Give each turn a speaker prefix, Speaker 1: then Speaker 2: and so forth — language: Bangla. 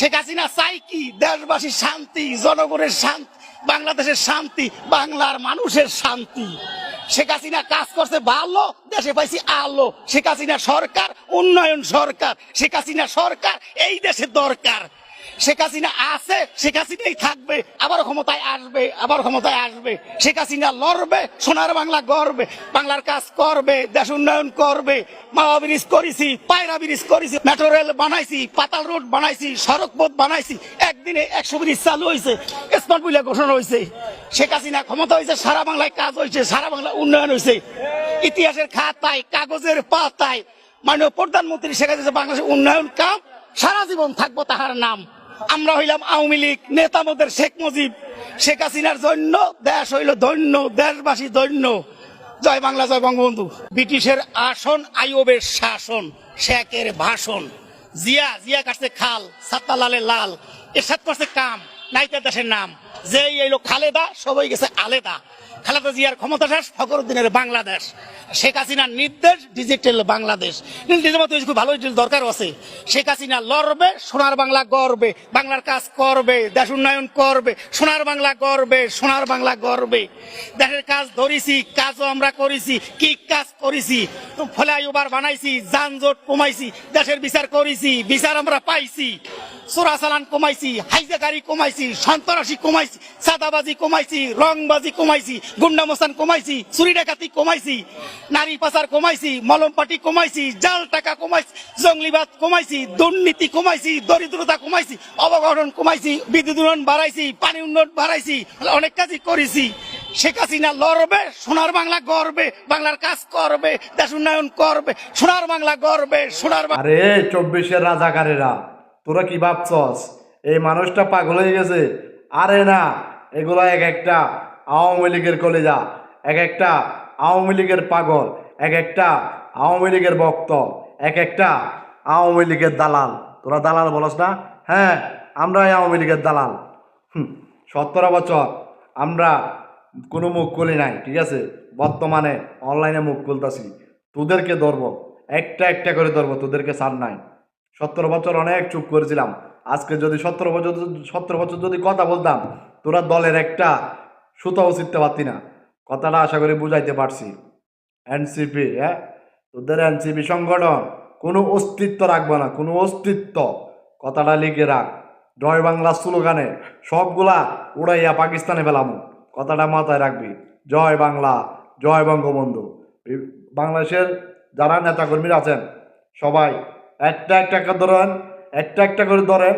Speaker 1: শেখ হাসিনা চাই কি? দেশবাসীর শান্তি, জনগণের শান্তি, বাংলাদেশের শান্তি, বাংলার মানুষের শান্তি। শেখ হাসিনা কাজ করছে ভালো, দেশে পাইছি আলো। শেখ হাসিনা সরকার, উন্নয়ন সরকার। শেখ হাসিনা সরকার এই দেশে দরকার। শেখ হাসিনা আছে, শেখ হাসিনাই থাকবে, আবার ক্ষমতায় আসবে, আবার ক্ষমতায় আসবে। শেখ হাসিনা লড়বে, সোনার বাংলা গড়বে, বাংলার কাজ করবে, দেশ উন্নয়ন করবে, মাওয়া ব্রিজ করেছি, পায়রা ব্রিজ করেছি, মেট্রো রেল বানাইছি, পাতাল রোড বানাইছি, সড়ক পথ বানাইছি, একদিনে একশো ব্রিজ চালু হয়েছে স্মার্ট বিলে ঘোষণা হয়েছে শেখ হাসিনা ক্ষমতা হয়েছে সারা বাংলায় কাজ হয়েছে সারা বাংলা উন্নয়ন হয়েছে ইতিহাসের খাতায়, কাগজের পাতায়, মাননীয় প্রধানমন্ত্রী শেখ হাসিনা বাংলাদেশের উন্নয়ন কাম, সারা জীবন থাকব তাহার নাম। আমরা হইলাম আওয়ামী লীগ নেতা মোদের শেখ মুজিব। শেখ হাসিনার জন্য দেশ হইল ধন্য, দেশবাসী ধন্য। জয় বাংলা, জয় বঙ্গবন্ধু। ব্রিটিশের আসন, আইয়ুবের শাসন, শেখের ভাষণ। জিয়া জিয়া কাছে খাল সাত্তালালে লাল। এরশাদ করছে কাম। নাইতে দেশের নাম। যেই এলো খালেদা, সবাই গেছে আলেদা। খালেদা জিয়ার ক্ষমতা শেষ ফখরুদ্দিনের বাংলাদেশ। শেখ হাসিনার নির্দেশ ডিজিটাল বাংলাদেশ। খুব ভালো দরকার আছে। শেখ হাসিনা লড়বে, সোনার বাংলা গড়বে, বাংলার কাজ করবে, দেশ উন্নয়ন করবে, সোনার বাংলা গড়বে, সোনার বাংলা গড়বে। দেশের কাজ ধরেছি, কাজও আমরা করেছি, কি কাজ করেছি? ফ্লাইওভার বানাইছি, যানজট কমাইছি, দেশের বিচার করেছি, বিচার আমরা পাইছি। চোরা চালান কমাইছি, হাইজাকারি কমাইছি, সন্ত্রাসী কমাইছি সাদাবাজি কমাইছি, রংবাজি কমাইছি, গুন্ডামস্তান কমাইছি, চুরি ডাকাতি কমাইছি, নারী পাচার কমাইছি, মলম পাটি কমাইছি, জাল টাকা কমাইছি, জঙ্গলিবাদ কমাইছি, দুর্নীতি কমাইছি, দরিদ্রতা কমাইছি, অবগঠন কমাইছি, বিদ্যুৎ উন্নয়ন বাড়াইছি, পানি উন্নয়ন বাড়াইছি, অনেক কাজই করেছি। শেখ হাসিনা লড়বে, সোনার বাংলা গড়বে, বাংলার কাজ করবে, দেশ উন্নয়ন করবে, সোনার বাংলা গড়বে, সোনার
Speaker 2: আরে, চব্বিশের রাজাকারেরা। তোরা কি ভাবছস? এই মানুষটা পাগল হয়ে গেছে। আরে না, এগুলো এক একটা আওয়ামী লীগের কলেজা, এক একটা আওয়ামী লীগের পাগল, এক একটা আওয়ামী লীগের ভক্ত, এক একটা আওয়ামী লীগের দালাল। তোরা দালাল বলস না? হ্যাঁ আমরাই আওয়ামী লীগের দালাল। সতেরো বছর আমরা কোনো মুখ খুলি নাই, ঠিক আছে? বর্তমানে অনলাইনে মুখ খুলতাছি। তোদেরকে ধরবো, একটা একটা করে ধরবো, তোদেরকে সার নাই। সতেরো বছর অনেক চুপ করেছিলাম। আজকে যদি সতেরো বছর সতেরো বছর যদি কথা বলতাম, তোরা দলের একটা সুতাও ছিটতে পারতি না। কথাটা আশা করি বুঝাইতে পারছি। এনসিপি হ্যাঁ? তোদের এনসিপি সংগঠন কোনো অস্তিত্ব রাখবে না, কোনো অস্তিত্ব। কথাটা লিখে রাখ। জয় বাংলা স্লোগানে সবগুলা উড়াইয়া পাকিস্তানে ফেলামু। কথাটা মাথায় রাখবি। জয় বাংলা, জয় বঙ্গবন্ধু। বাংলাদেশের যারা নেতাকর্মীরা আছেন, সবাই একটা একটা করে ধরেন একটা একটা করে ধরেন